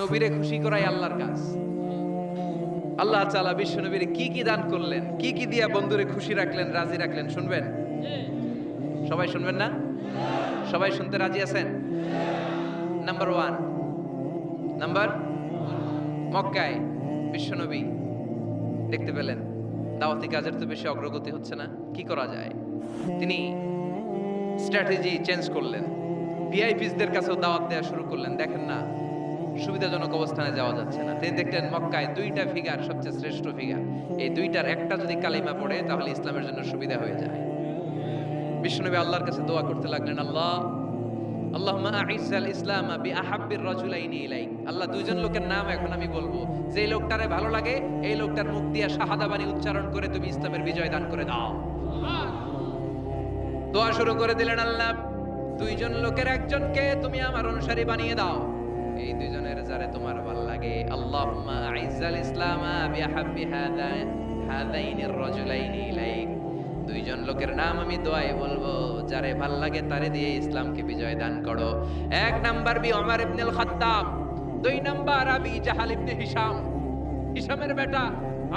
নবীরে খুশি করাই আল্লাহর কাজ। আল্লাহ তাআলা বিশ্ব নবীরে কি কি দান করলেন, কি কি দিয়া বন্ধুরে খুশি রাখলেন, রাজি রাখলেন, শুনবেন? সবাই শুনবেন না? সবাই শুনতে রাজি আছেন? নাম্বার ওয়ান নাম্বার মক্কায় বিশ্বনবী দেখতে পেলেন। দাওয়াতি কাজের তো বেশি অগ্রগতি হচ্ছে না, কি করা যায়? তিনি স্ট্র্যাটেজি চেঞ্জ করলেন। ভিআইপিসদের কাছেও দাওয়াত দেওয়া শুরু করলেন, দেখেন না। সুবিধাজনক অবস্থানে যাওয়া যাচ্ছে না। তিনি দেখলেন মক্কায় দুইটা ফিগার সবচেয়ে শ্রেষ্ঠ ফিগার এই দুইটার একটা যদি কালিমা পড়ে, তাহলে ইসলামের জন্য সুবিধা হয়ে যায়। বিষ্ণুনবী আল্লাহর কাছে দোয়া করতে লাগলেন, আল্লাহ আল্লাহ লোকের নাম এখন আমি বলব। যে লোকটারে ভালো লাগে, এই লোকটার মুখ দিয়ে উচ্চারণ করে তুমি ইসলামের বিজয় দান করে দাও। দোয়া শুরু করে দিলেন, আল্লাহ, দুইজন লোকের একজনকে তুমি আমার অনুসারী বানিয়ে দাও। এই দুইজনের যারে তোমার ভালো লাগে, আল্লাহুম্মা আইজ্জাল ইসলাম বিআহাব্বি হাদা হাদাইনির রাজুলাইনি ইলাইক। দুইজন লোকের নাম আমি দোয়ায় বলব, যারে ভালো লাগে তারে দিয়ে ইসলামকে বিজয় দান করো। এক নাম্বার বি ওমর ইবনুল খাত্তাব দুই নাম্বার আবি জাহাল ইবনে হিশাম। হিশামের বেটা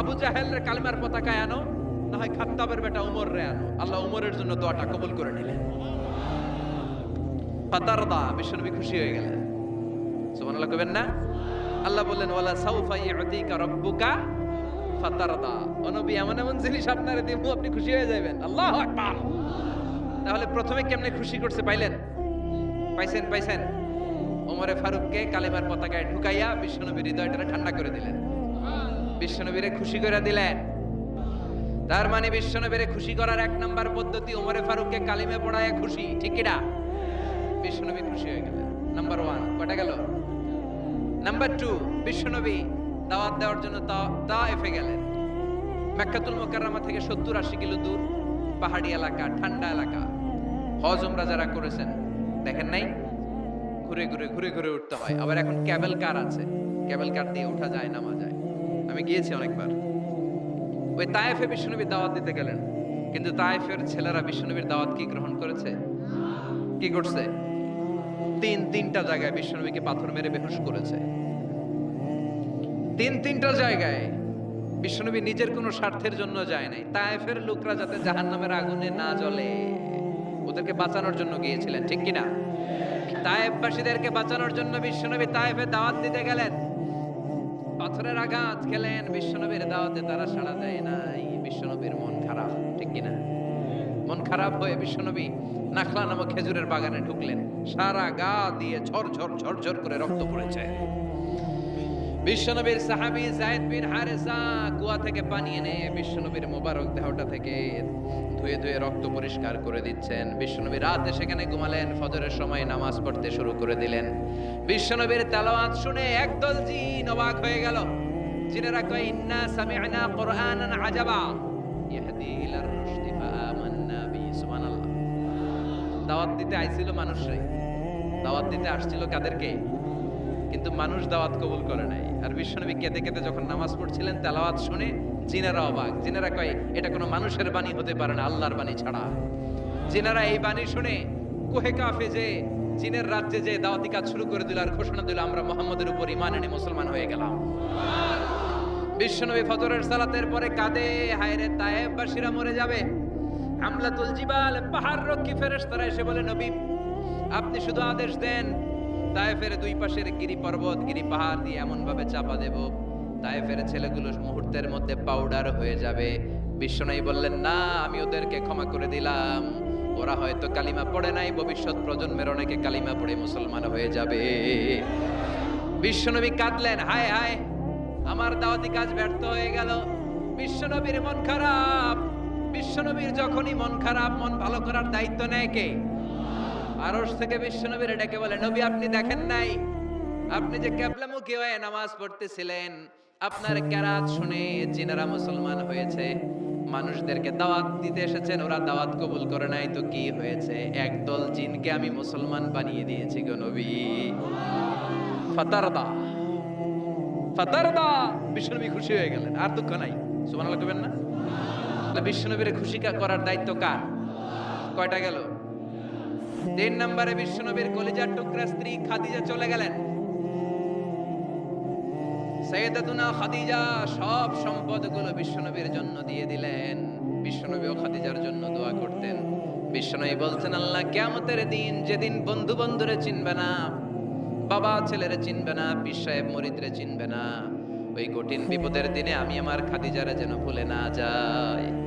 আবু জাহেলের কালমার পতাকায় আনো না হয় খাত্তাবের বেটা উমর রে আনো। আল্লাহ উমরের জন্য দোয়াটা কবুল করে নিলেন। ফাতারদা, বিশ্বনবী খুশি হয়ে গেলেন। সুবহানাল্লাহ না? আল্লাহ বললেন, ওয়ালা সাউফা ইউতিকা রাব্বুকা ফাতারদা। ও নবী, এমন এমন জিনিস আপনারে দিব আপনি খুশি হয়ে যাবেন আল্লাহু আকবার। তাহলে প্রথমে কেমনে খুশি করছে পাইলেন? পাইছেন পাইছেন। ওমরে ফারুককে কালেমার পতাকায় ঢুকাইয়া বিশ্বনবীর হৃদয়টা ঠান্ডা করে দিলেন। বিশ্বনবীরে খুশি করে দিলেন। তার মানে বিশ্বনবীরে খুশি করার এক নাম্বার পদ্ধতি, ওমরে ফারুককে কালিমে পড়ায় খুশি, ঠিক কিনা বিশ্বনবী খুশি হয়ে গেলেন। নাম্বার ওয়ান কটা গেল? নাম্বার টু বিশ্বনবী দাওয়াত দেওয়ার জন্য তা এফে গেলেন। মেক্কাতুল মোকাররমা থেকে সত্তর আশি কিলো দূর, পাহাড়ি এলাকা, ঠান্ডা এলাকা। হজ উমরা যারা করেছেন, দেখেন নাই? ঘুরে ঘুরে ঘুরে ঘুরে উঠতে হয়। আবার এখন ক্যাবেল কার আছে? ক্যাবেল কার দিয়ে ওঠা যায়, নামা যায়। আমি গিয়েছি অনেকবার। ওই তায়েফে বিশ্বনবী দাওয়াত দিতে গেলেন। কিন্তু তায়েফের ছেলেরা বিশ্বনবীর দাওয়াত কি গ্রহণ করেছে? কি করছে? তিন, তিনটা জায়গায় বিশ্বনবীকে পাথর মেরে বেহুশ করেছে। তিন, তিনটা জায়গায় বিশ্বনবী নিজের কোনো স্বার্থের জন্য যায় নাই। তায়েফের লোকরা যাতে জাহান্নামের আগুনে না জ্বলে, ওদেরকে বাঁচানোর জন্য গিয়েছিলেন, ঠিক কিনা? তায়েফবাসীদেরকে বাঁচানোর জন্য বিশ্বনবী তায়েফে দাওয়াত দিতে গেলেন। পাথরের আঘাত খেলেন, বিশ্বনবীর দাওয়াতে তারা সাড়া দেয় নাই, বিশ্বনবীর মন খারাপ, ঠিক কিনা? মন খারাপ হয়ে বিশ্বনবী নাখলা নামক খেজুরের বাগানে ঢুকলেন। সারা গা দিয়ে ঝরঝর ঝরঝর করে রক্ত পড়েছে। বিশ্বনবীর সাহাবী বিন হারেসা কুয়া থেকে পানি এনে বিশ্বনবীর মোবারক দেহটা থেকে ধুয়ে ধুয়ে রক্ত পরিষ্কার করে দিচ্ছেন। বিশ্বনবী রাতে সেখানে ঘুমালেন, ফজরের সময় নামাজ পড়তে শুরু করে দিলেন। বিশ্বনবীর তেলাওয়াত শুনে একদল জিন অবাক হয়ে গেল। জিনেরা কয়, ইন্না আজাবা। দাওয়াত দিতে আইছিল মানুষরে দাওয়াত দিতে আসছিল কাদেরকে? কিন্তু মানুষ দাওয়াত কবুল করে নাই। আর বিশ্বনবী কেঁদে কেঁদে যখন নামাজ পড়ছিলেন, তেলাওয়াত শুনে জিনেরা অবাক। জিনেরা কয়, এটা কোনো মানুষের বাণী হতে পারে না, আল্লাহর বাণী ছাড়া। জিনেরা এই বাণী শুনে, কোহে কাফে যে, জিনের রাজ্যে যে দাওয়াতি কাজ শুরু করে দিল আর ঘোষণা দিল, আমরা মোহাম্মদের উপর ইমান এনে মুসলমান হয়ে গেলাম। বিশ্বনবী ফজরের সালাতের পরে কাঁদে, হায়রে তায়েববাসীরা মরে যাবে। আমলাতুল জিবাল, পাহাড় রক্ষী ফেরেশতারা এসে বলে, নবী, আপনি শুধু আদেশ দেন, তায়েফের দুই পাশের গিরি পর্বত, গিরি পাহাড় দিয়ে এমন ভাবে চাপা দেব, তায়েফের ছেলেগুলো মুহূর্তের মধ্যে পাউডার হয়ে যাবে। বিশ্বনবী বললেন, না, আমি ওদেরকে ক্ষমা করে দিলাম। ওরা হয়তো কালিমা পড়ে নাই, ভবিষ্যৎ প্রজন্মের অনেকে কালিমা পড়ে মুসলমান হয়ে যাবে। বিশ্বনবী কাঁদলেন, হায় হায়, আমার দাওয়াতি কাজ ব্যর্থ হয়ে গেল। বিশ্বনবীর মন খারাপ। বিশ্বনবীর যখনই মন খারাপ, মন ভালো করার দায়িত্ব নেয় কে? আরশ থেকে বিশ্বনবীর ডেকে বলে, নবী, আপনি দেখেন নাই? আপনি যে ক্যাবলামুখী হয়ে নামাজ পড়তেছিলেন, আপনার কেরাত শুনে জিনারা মুসলমান হয়েছে, মানুষদেরকে দাওয়াত দিতে এসেছেন, ওরা দাওয়াত কবুল করে নাই, তো কি হয়েছে? একদল জিনকে আমি মুসলমান বানিয়ে দিয়েছি গো নবী। ফাতারদা ফাতারদা, বিশ্বনবী খুশি হয়ে গেলেন। আর দুঃখ নাই? সুবহানাল্লাহ কবেন না? তাহলে বিশ্বনবীর খুশি করার দায়িত্ব কার? কয়টা গেল? তিন নম্বরে বিশ্বনবীর কলিজার টুকরা স্ত্রী খাদিজা চলে গেলেন। সৈয়দাতুনা খাদিজা সব সম্পদগুলো বিশ্বনবীর জন্য দিয়ে দিলেন। বিশ্বনবী ও খাদিজার জন্য দোয়া করতেন। বিশ্বনবী বলতেন, আল্লাহ কিয়ামতের দিন যেদিন বন্ধু বন্ধুরে চিনবে না, বাবা ছেলেরে চিনবে না সাহেব মরিদরে চিনবে না, ওই কঠিন বিপদের দিনে আমি আমার খাদিজারে যেন ভুলে না যাই।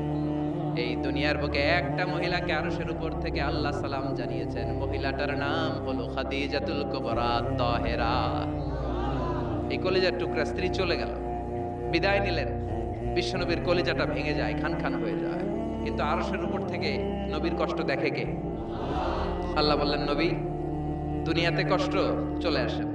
এই দুনিয়ার বুকে একটা মহিলাকে আরশের উপর থেকে আল্লাহ সালাম জানিয়েছেন। মহিলাটার নাম হলো খাদিজাতুল কুবরা তাহেরা। এই কলিজার টুকরা স্ত্রী চলে গেল। বিদায় নিলেন। বিশ্বনবীর কলিজাটা ভেঙে যায়, খান খান হয়ে যায়। কিন্তু আরশের উপর থেকে নবীর কষ্ট দেখে কে? আল্লাহ বললেন, নবী, দুনিয়াতে কষ্ট চলে আসেন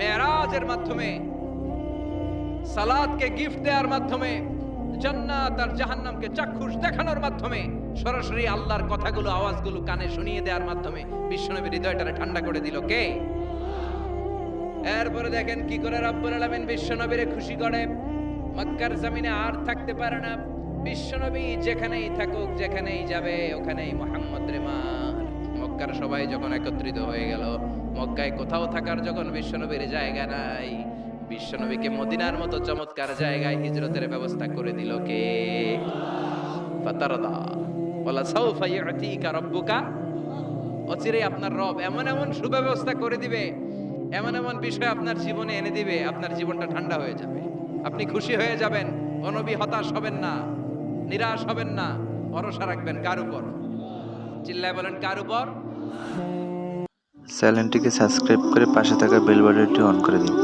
মেরাজের মাধ্যমে, সালাদকে গিফট দেওয়ার মাধ্যমে, জান্নাত আর জাহান্নামকে চাক্ষুষ দেখানোর মাধ্যমে, সরাসরি আল্লাহর কথাগুলো, আওয়াজগুলো কানে শুনিয়ে দেওয়ার মাধ্যমে বিশ্বনবীর হৃদয়টারে ঠান্ডা করে দিল। কে? এরপরে দেখেন কি করে রব্বুল আলামিন বিশ্বনবীরে খুশি করে। মক্কার জমিনে আর থাকতে পারে না। বিশ্বনবী যেখানেই থাকুক, যেখানেই যাবে, ওখানেই মোহাম্মদ রেমার মক্কার সবাই যখন একত্রিত হয়ে গেল মক্কায় কোথাও থাকার যখন বিশ্বনবীর জায়গা নাই, বিশ্বনবীকে মদিনার মতো চমৎকার জায়গায় হিজরতের ব্যবস্থা করে দিল কে? ফাতারদা। ওয়ালা সাউফা ইউতিকা রাব্বুকা। অচিরেই আপনার রব এমন এমন সুব্যবস্থা করে দিবে, এমন এমন বিষয় আপনার জীবনে এনে দিবে, আপনার জীবনটা ঠান্ডা হয়ে যাবে। আপনি খুশি হয়ে যাবেন, অনবী হতাশ হবেন না, নিরাশ হবেন না, ভরসা রাখবেন কার উপর? চিল্লায় বলেন, কার উপর? চ্যানেলটিকে সাবস্ক্রাইব করে পাশে থাকা বেল বাটনটি অন করে দিন।